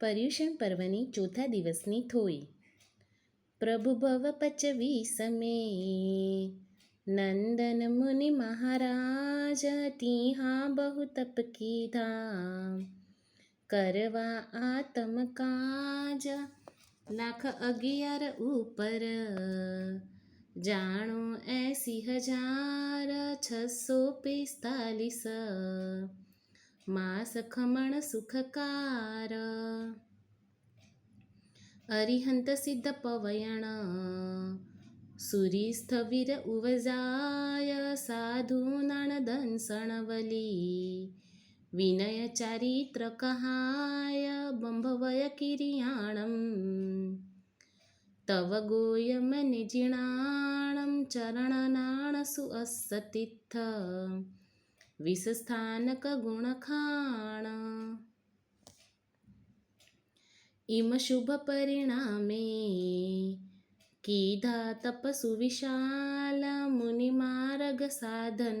પર્યુષણ પર્વની ચોથા દિવસની થોઈ. પ્રભુ ભવ પચવી સમે. નંદન મુનિ મહારાજ તીહા બહુ તપ કીધા કરવા આતમ કાજ લાખ અગિયાર ઉપર. જાણો એસી હજાર છસો પિસ્તાલીસ. માસ સખમણ સુખકાર. અરિહંત સિદ્ધ પવયણ. સુરીસ્થ વીર ઉવજાય સાધુ નણદન સણવલી. વિનય ચારિત્ર કહાય બંભવય કિરિયાણમ. તવ ગોયમ નિજિણાણમ ચરણ નાણ વિસસ્થાનક विसस्थानकगुणखाण। इमशुभ परिणामे कीधा तपसुविशाल मुनिमार्गसाधन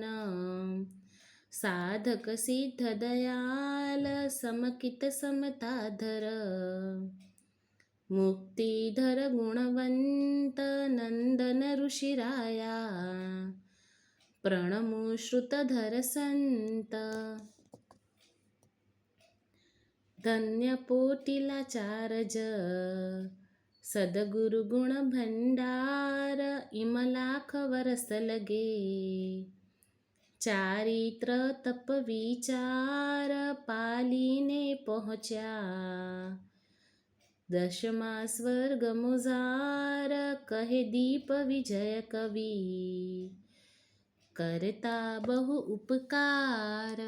साधकसिद्धदयाल समकितसमताधर मुक्तिधर गुणवन्तनन्दनऋषिराया प्रणमुश्रुतधरसन्त। धन्यपोटिला चारज सद्गुरुगुण भंडार इमलाख वरस लगे चारित्र तप विचार पालीने पोहच्या। दशमा स्वर्गमुजार कहे दीप विजय कवी। करता बहु उपकार।